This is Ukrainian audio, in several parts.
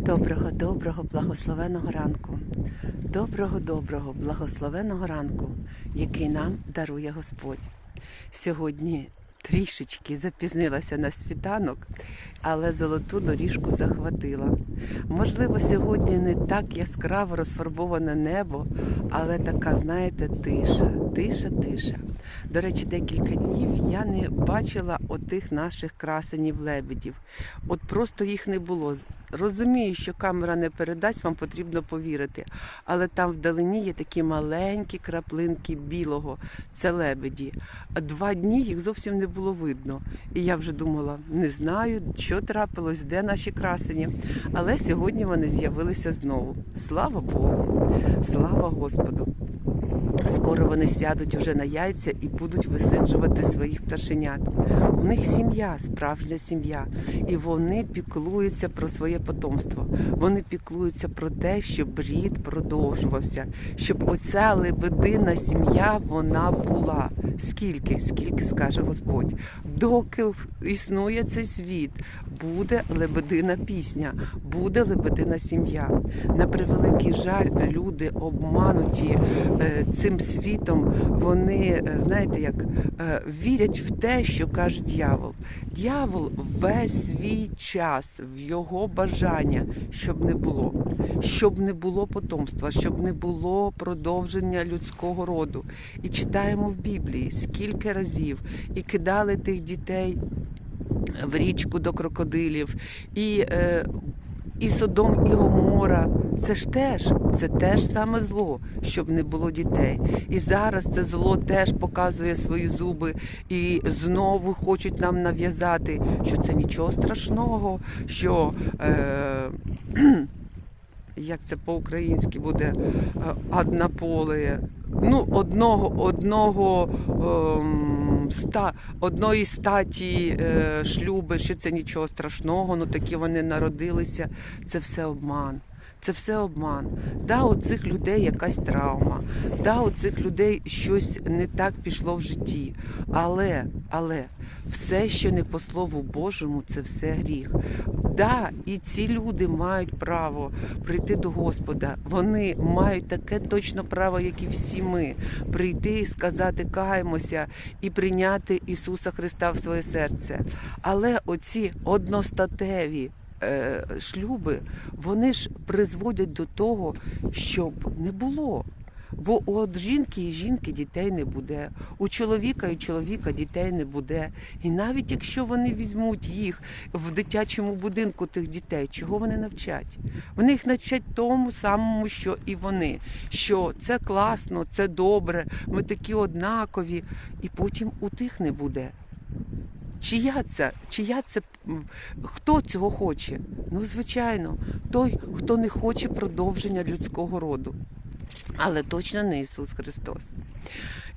Доброго, доброго, благословеного ранку. Доброго, доброго, благословеного ранку, який нам дарує Господь. Сьогодні трішечки запізнилася на світанок, але золоту доріжку захватила. Можливо, сьогодні не так яскраво розфарбоване небо, але така, знаєте, тиша, тиша, тиша. До речі, декілька днів я не бачила отих наших красенів лебедів. От просто їх не було. Розумію, що камера не передасть, вам потрібно повірити. Але там вдалині є такі маленькі краплинки білого. Це лебеді. Два дні їх зовсім не було видно. І я вже думала, не знаю, що трапилось, де наші красені. Але сьогодні вони з'явилися знову. Слава Богу! Слава Господу! Скоро вони сядуть вже на яйця і будуть висиджувати своїх пташенят. У них сім'я, справжня сім'я, і вони піклуються про своє потомство. Вони піклуються про те, щоб рід продовжувався, щоб оця лебедина сім'я вона була. Скільки, скільки скаже Господь, доки існує цей світ, буде лебедина пісня, буде лебедина сім'я. На превеликий жаль, люди обмануті е, цим світом, вони, е, знаєте, як е, вірять в те, що каже дьявол. Дьявол весь свій час в його бажання, щоб не було, щоб не було потомства, щоб не було продовження людського роду. І читаємо в Біблії скільки разів і кидали тих дітей в річку до крокодилів, і, е, і Содом, і Гомора. Це ж теж, це теж саме зло, щоб не було дітей. І зараз це зло теж показує свої зуби і знову хочуть нам нав'язати, що це нічого страшного, що. Е, як це по-українськи буде е, однополе. Ну, одного, одного ем, ста, одної статі е, шлюби, що це нічого страшного, ну такі вони народилися. Це все обман. Це все обман. Да, у цих людей якась травма, да, у цих людей щось не так пішло в житті. Але, але все, що не по Слову Божому, це все гріх. Да, і ці люди мають право прийти до Господа. Вони мають таке точно право, як і всі ми, прийти і сказати каємося і прийняти Ісуса Христа в своє серце. Але оці одностатеві шлюби, вони ж призводять до того, щоб не було. Бо от жінки і жінки дітей не буде, у чоловіка і чоловіка дітей не буде. І навіть якщо вони візьмуть їх в дитячому будинку тих дітей, чого вони навчать? Вони їх навчать тому самому, що і вони. Що це класно, це добре, ми такі однакові, і потім у тих не буде. Чия це? Чия це? Хто цього хоче? Ну, звичайно, той, хто не хоче продовження людського роду. Але точно не Ісус Христос.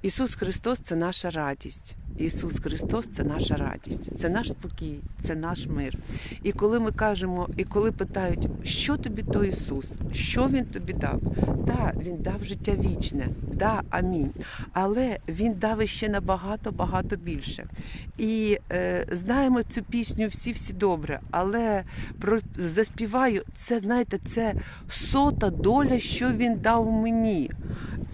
Ісус Христос це наша радість. Ісус Христос це наша радість, це наш спокій, це наш мир. І коли ми кажемо, і коли питають, що тобі той Ісус, що Він тобі дав? Да, Він дав життя вічне, да, амінь. Але Він дав іще набагато багато більше. І е, знаємо цю пісню всі-всі добре, але про заспіваю це, знаєте, це сота доля, що він дав мені.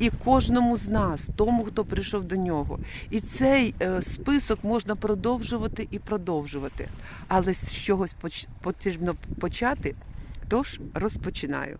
І кожному з нас, тому, хто прийшов до нього. І цей е, список можна продовжувати і продовжувати. Але з чогось потрібно почати, тож розпочинаю.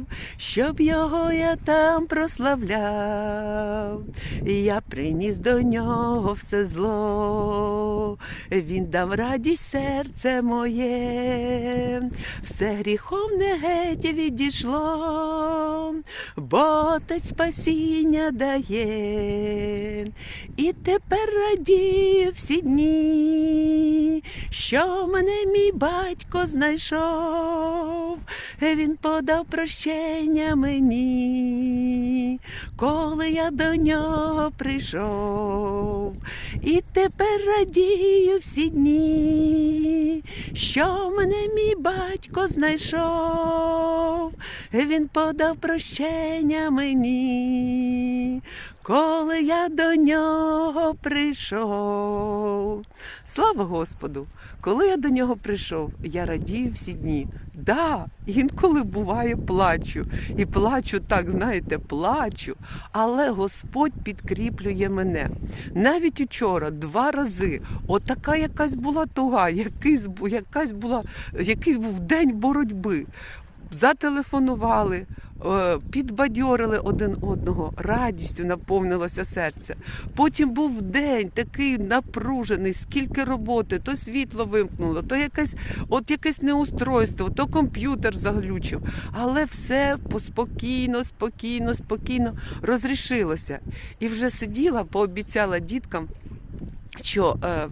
країв, щоб його я там прославляв. Я приніс до нього все зло, він дав радість серце моє, все гріхом не геть відійшло, бо Отець спасіння дає, і тепер радію всі дні, що мене мій батько знайшов, Він подав прощення мені, коли я до нього прийшов. І тепер радію всі дні, що мене мій батько знайшов. Він подав прощення мені, коли я до нього прийшов. Слава Господу! Коли я до нього прийшов, я радію всі дні. Да, інколи буває плачу. І плачу так, знаєте, плачу. Але Господь підкріплює мене. Навіть учора два рази отака якась була туга, якийсь, якась була, якийсь був день боротьби. Зателефонували, підбадьорили один одного, радістю наповнилося серце. Потім був день такий напружений, скільки роботи, то світло вимкнуло, то якесь, от якесь неустройство, то комп'ютер заглючив. Але все поспокійно, спокійно, спокійно розрішилося. І вже сиділа, пообіцяла діткам. Що е,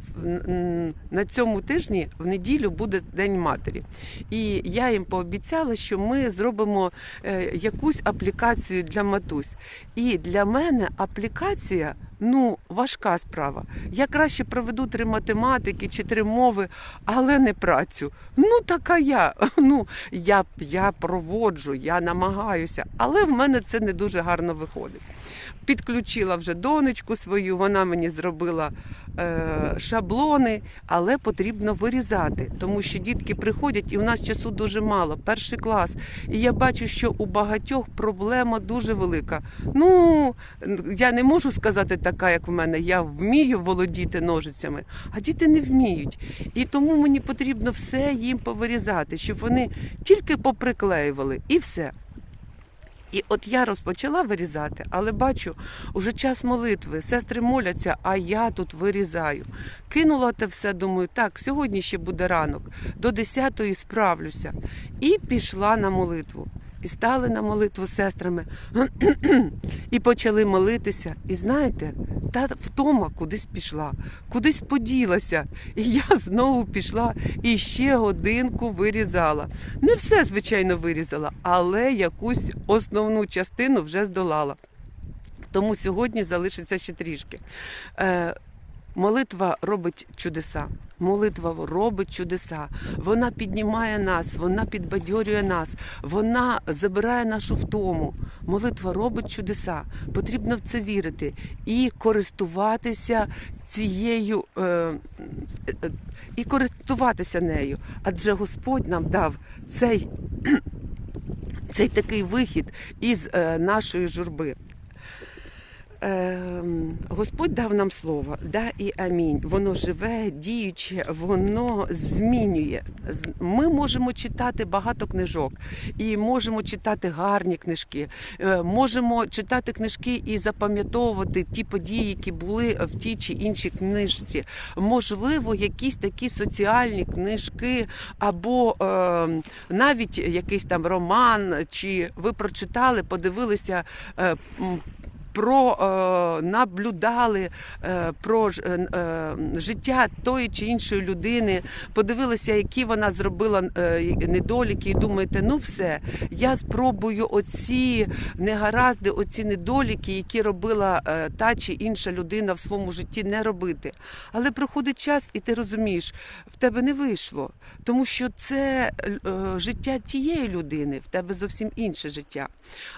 на цьому тижні в неділю буде День матері, і я їм пообіцяла, що ми зробимо е, якусь аплікацію для матусь. І для мене аплікація ну важка справа. Я краще проведу три математики чи три мови, але не працю. Ну така я. Ну я, я проводжу, я намагаюся, але в мене це не дуже гарно виходить. Підключила вже донечку свою, вона мені зробила е, шаблони, але потрібно вирізати, тому що дітки приходять, і у нас часу дуже мало, перший клас. І я бачу, що у багатьох проблема дуже велика. Ну, я не можу сказати така, як в мене. Я вмію володіти ножицями, а діти не вміють. І тому мені потрібно все їм повирізати, щоб вони тільки поприклеювали і все. І от я розпочала вирізати, але бачу, уже час молитви. Сестри моляться, а я тут вирізаю. Кинула те все, думаю, так, сьогодні ще буде ранок, до 10-ї справлюся. І пішла на молитву. І стали на молитву з сестрами і почали молитися. І знаєте, та втома кудись пішла, кудись поділася. І я знову пішла і ще годинку вирізала. Не все, звичайно, вирізала, але якусь основну частину вже здолала. Тому сьогодні залишиться ще трішки. Е, Молитва робить чудеса. Молитва робить чудеса. Вона піднімає нас, вона підбадьорює нас, вона забирає нашу втому. Молитва робить чудеса. Потрібно в це вірити і користуватися цією е, і користуватися нею. Адже Господь нам дав цей, цей такий вихід із е, нашої журби. Ем, Господь дав нам слово, да і амінь. Воно живе, діюче, воно змінює. Ми можемо читати багато книжок і можемо читати гарні книжки. Е, Можемо читати книжки і запам'ятовувати ті події, які були в тій чи іншій книжці. Можливо, якісь такі соціальні книжки, або е, навіть якийсь там роман, чи ви прочитали, подивилися. е, про е, наблюдали е, про е, життя тої чи іншої людини, подивилися, які вона зробила недоліки, і думаєте, ну все, я спробую оці негаразди, оці недоліки, які робила та чи інша людина в своєму житті, не робити. Але проходить час, і ти розумієш, в тебе не вийшло, тому що це життя тієї людини, в тебе зовсім інше життя.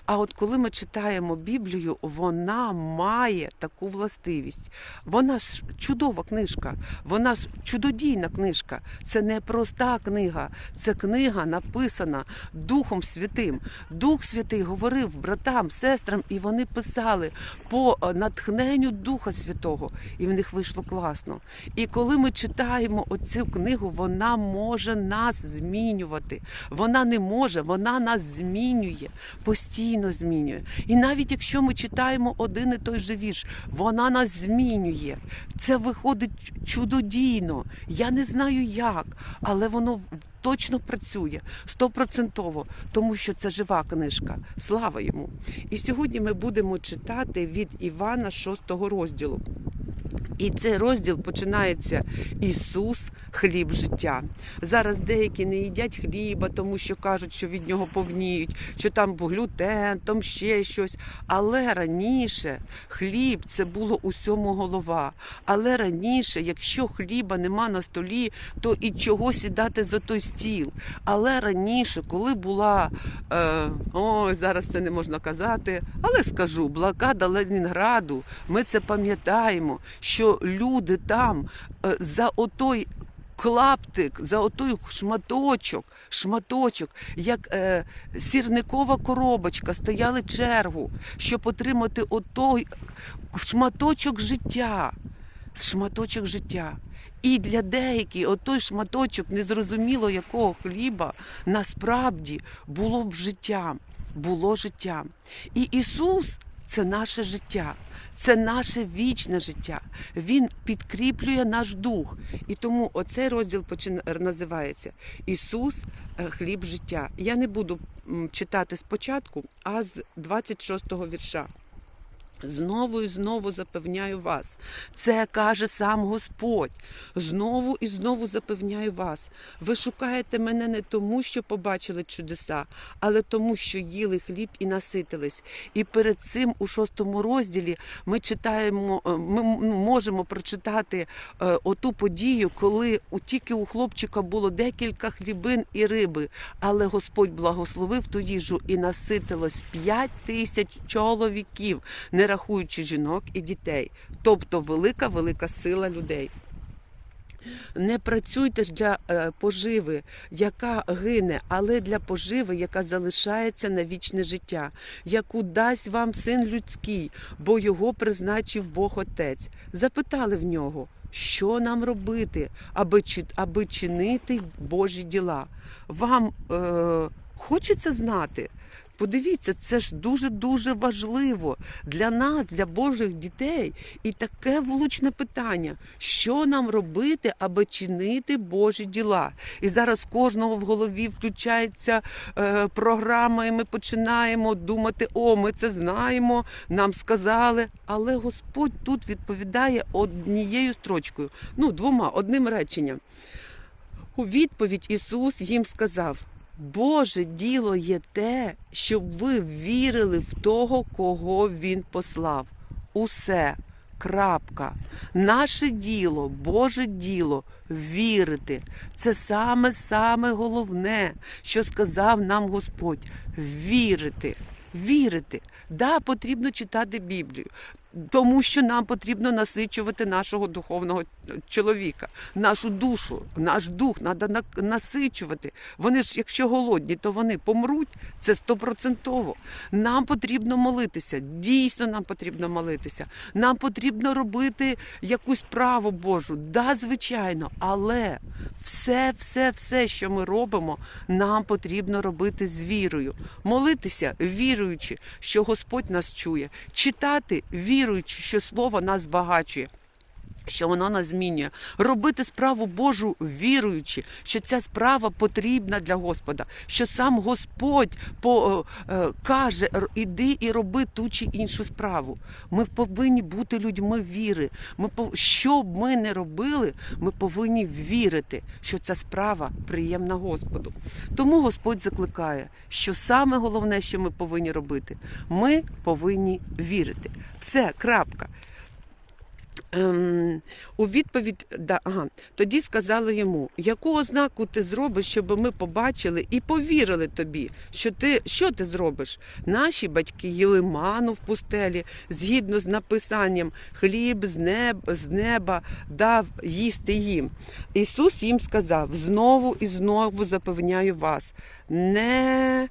А от коли ми читаємо Біблію, вона має таку властивість. Вона ж чудова книжка, вона ж чудодійна книжка. Це не проста книга, це книга написана Духом Святим. Дух Святий говорив братам, сестрам, і вони писали по е, натхненню Духа Святого, і в них вийшло класно. І коли ми читаємо оцю книгу, вона може нас змінювати. Вона не може, вона нас змінює, постійно змінює. І навіть якщо ми читаємо один і той же вірш, вона нас змінює. Це виходить чудодійно. Я не знаю як, але воно точно працює стопроцентово, тому що це жива книжка. Слава йому! І сьогодні ми будемо читати від Івана 6 розділу. І цей розділ починається Ісус хліб життя. Зараз деякі не їдять хліба, тому що кажуть, що від нього повніють, що там глютен, там ще щось. Але раніше хліб це було усьому голова. Але раніше, якщо хліба нема на столі, то і чого сідати за той стіл. Але раніше, коли була е, ой, зараз це не можна казати, але скажу, блокада Ленінграду, ми це пам'ятаємо, що люди там е, за отой клаптик, за отой шматочок, шматочок, як е, сірникова коробочка, стояли чергу, щоб отримати отой шматочок життя. Шматочок життя. І для деяких отой шматочок незрозуміло якого хліба насправді було б життям, було життям. І Ісус це наше життя, це наше вічне життя. Він підкріплює наш дух. І тому оцей розділ почин- називається Ісус е, хліб життя. Я не буду читати спочатку, а з 26-го вірша. Знову і знову запевняю вас. Це каже сам Господь. Знову і знову запевняю вас. Ви шукаєте мене не тому, що побачили чудеса, але тому, що їли хліб і наситились. І перед цим у шостому розділі ми читаємо, е, ми можемо прочитати е, оту подію, коли тільки у хлопчика було декілька хлібин і риби, але Господь благословив ту їжу і наситилось п'ять тисяч чоловіків не рахуючи жінок і дітей, тобто велика, велика сила людей. Не працюйте для е, поживи, яка гине, але для поживи, яка залишається на вічне життя, яку дасть вам син людський, бо його призначив Бог Отець. Запитали в нього, що нам робити, аби, аби чинити Божі діла. Вам е, хочеться знати? Подивіться, це ж дуже-дуже важливо для нас, для Божих дітей. І таке влучне питання: що нам робити, аби чинити Божі діла? І зараз кожного в голові включається е, програма, і ми починаємо думати: о, ми це знаємо, нам сказали. Але Господь тут відповідає однією строчкою, ну, двома, одним реченням. У відповідь Ісус їм сказав: Боже діло є те, щоб ви вірили в того, кого Він послав. Усе. Крапка. Наше діло, Боже діло вірити. Це саме саме головне, що сказав нам Господь. Вірити. Вірити. Да, потрібно читати Біблію, тому що нам потрібно насичувати нашого духовного чоловіка, нашу душу, наш дух треба насичувати. Вони ж, якщо голодні, то вони помруть. Це стопроцентово. Нам потрібно молитися. Дійсно, нам потрібно молитися. Нам потрібно робити якусь справу Божу. Да, звичайно, але все, все, все, що ми робимо, нам потрібно робити з вірою. Молитися, віруючи, що Господь нас чує, читати, віруючи, що Слово нас збагачує. Що воно нас змінює, робити справу Божу віруючи, що ця справа потрібна для Господа, що сам Господь по, е, е, каже: «Р- іди і роби ту чи іншу справу. Ми повинні бути людьми віри. Ми що б ми не робили, ми повинні вірити, що ця справа приємна Господу. Тому Господь закликає, що саме головне, що ми повинні робити, ми повинні вірити. Все, крапка. Ем, у відповідь, да, ага, тоді сказали йому, яку ознаку ти зробиш, щоб ми побачили і повірили тобі, що ти, що ти зробиш? Наші батьки їли ману в пустелі, згідно з написанням хліб з неба, з неба дав їсти їм. Ісус їм сказав: знову і знову запевняю вас, не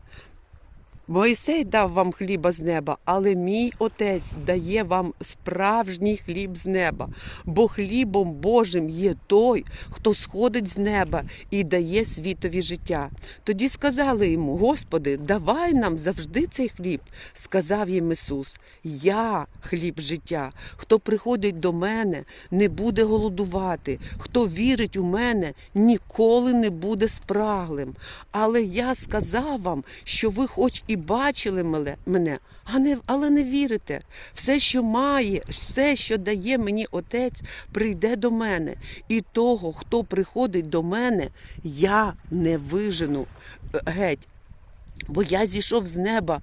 Моїсей дав вам хліба з неба, але мій отець дає вам справжній хліб з неба, бо хлібом Божим є той, хто сходить з неба і дає світові життя. Тоді сказали йому: Господи, давай нам завжди цей хліб. Сказав їм Ісус: Я хліб життя. Хто приходить до мене, не буде голодувати. Хто вірить у мене, ніколи не буде спраглим. Але я сказав вам, що ви хоч і бачили мене, але не вірите. Все, що має, все, що дає мені Отець, прийде до мене. І того, хто приходить до мене, я не вижену е, геть. Бо я зійшов з неба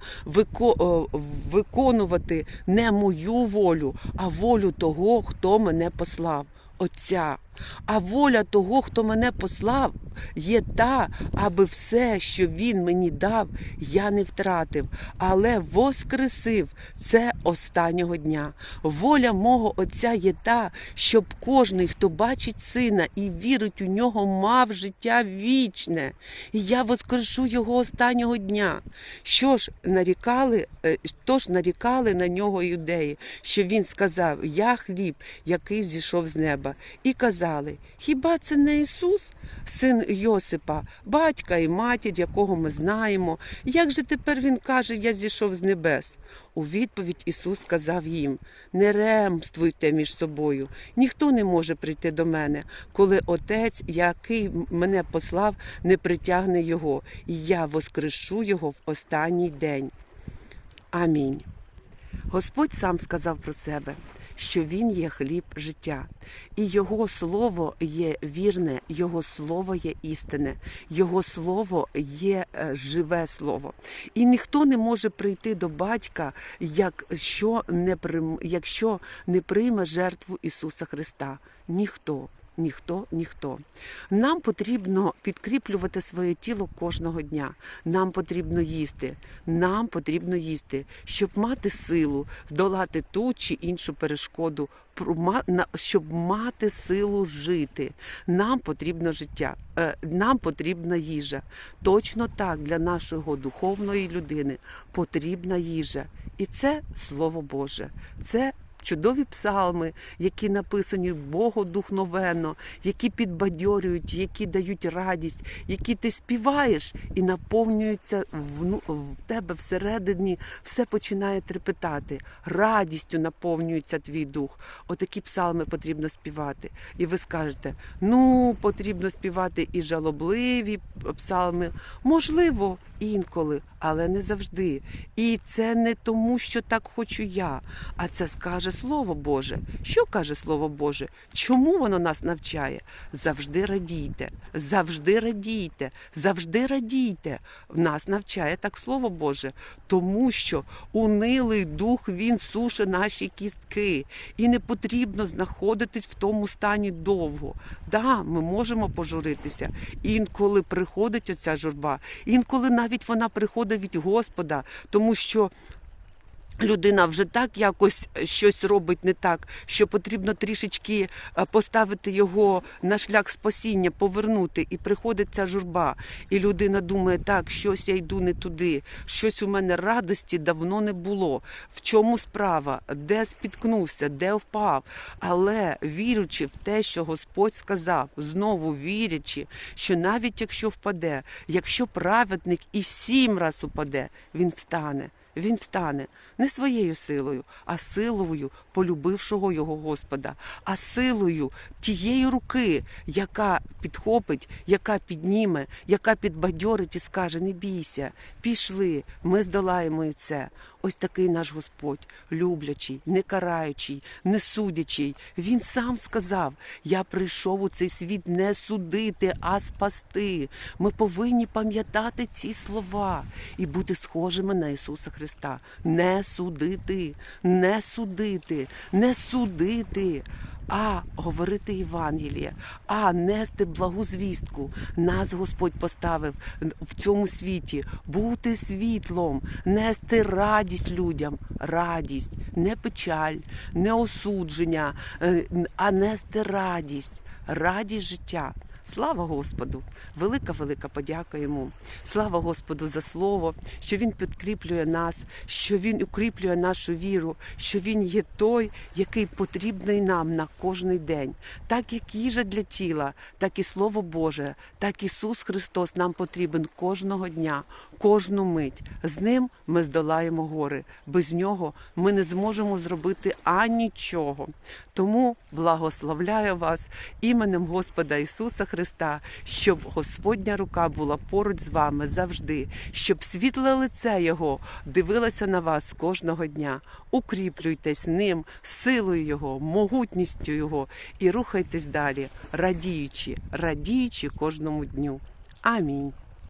виконувати не мою волю, а волю того, хто мене послав, Отця. А воля того, хто мене послав, є та, аби все, що він мені дав, я не втратив, але воскресив це останнього дня. Воля мого Отця є та, щоб кожний, хто бачить сина і вірить у нього, мав життя вічне. І я воскрешу його останнього дня. Що ж нарікали, е, тож нарікали на нього юдеї, що він сказав: Я хліб, який зійшов з неба, і казали: Хіба це не Ісус, син Йосипа, батька і матір, якого ми знаємо? Як же тепер він каже, я зійшов з небес? У відповідь Ісус сказав їм: Не ремствуйте між собою, ніхто не може прийти до мене, коли Отець, який мене послав, не притягне його, і я воскрешу його в останній день. Амінь. Господь сам сказав про себе, що Він є хліб життя, і Його слово є вірне, Його слово є істинне, Його слово є е, живе слово. І ніхто не може прийти до батька, якщо не, прийме, якщо не прийме жертву Ісуса Христа. Ніхто. Ніхто, ніхто. Нам потрібно підкріплювати своє тіло кожного дня. Нам потрібно їсти. Нам потрібно їсти, щоб мати силу долати ту чи іншу перешкоду, щоб мати силу жити. Нам потрібно життя, е, нам потрібна їжа. Точно так для нашого духовної людини потрібна їжа. І це Слово Боже. Це чудові псалми, які написані богодухновенно, які підбадьорюють, які дають радість, які ти співаєш і наповнюються вну- в тебе всередині, все починає трепетати. Радістю наповнюється твій дух. Отакі псалми потрібно співати. І ви скажете: ну, потрібно співати і жалобливі псалми. Можливо, інколи, але не завжди. І це не тому, що так хочу я, а це скаже Слово Боже. Що каже Слово Боже? Чому воно нас навчає? Завжди радійте, завжди радійте, завжди радійте. Нас навчає так Слово Боже, тому що унилий дух він суше наші кістки, і не потрібно знаходитись в тому стані довго. Да, ми можемо пожуритися. Інколи приходить оця журба, інколи навіть вона приходить від Господа, тому що. Людина вже так якось щось робить не так, що потрібно трішечки е, поставити його на шлях спасіння, повернути, і приходить ця журба. І людина думає, так, щось я йду не туди, щось у мене радості давно не було. В чому справа? Де спіткнувся, де впав? Але вірячи в те, що Господь сказав, знову вірячи, що навіть якщо впаде, якщо праведник і сім раз упаде, він встане. Він встане не своєю силою, а силою полюбившого його Господа, а силою тієї руки, яка підхопить, яка підніме, яка підбадьорить і скаже: Не бійся, пішли, ми здолаємо і це. Ось такий наш Господь, люблячий, не караючий, не судячий. Він сам сказав: Я прийшов у цей світ не судити, а спасти. Ми повинні пам'ятати ці слова і бути схожими на Ісуса Христа. Не судити, не судити, не судити. А говорити Євангеліє, а нести благу звістку. Нас Господь поставив в цьому світі, бути світлом, нести радість людям, радість, не печаль, не осудження, е, а нести радість, радість життя. Слава Господу! Велика, велика подяка йому. Слава Господу за слово, що Він підкріплює нас, що Він укріплює нашу віру, що Він є той, який потрібний нам на кожний день. Так як їжа для тіла, так і Слово Боже, так Ісус Христос нам потрібен кожного дня, кожну мить. З ним ми здолаємо гори. Без нього ми не зможемо зробити анічого. Тому благословляю вас іменем Господа Ісуса Христа. Христа, щоб Господня рука була поруч з вами завжди, щоб світле лице Його дивилося на вас кожного дня. Укріплюйтесь ним, силою Його, могутністю Його і рухайтесь далі, радіючи, радіючи кожному дню. Амінь.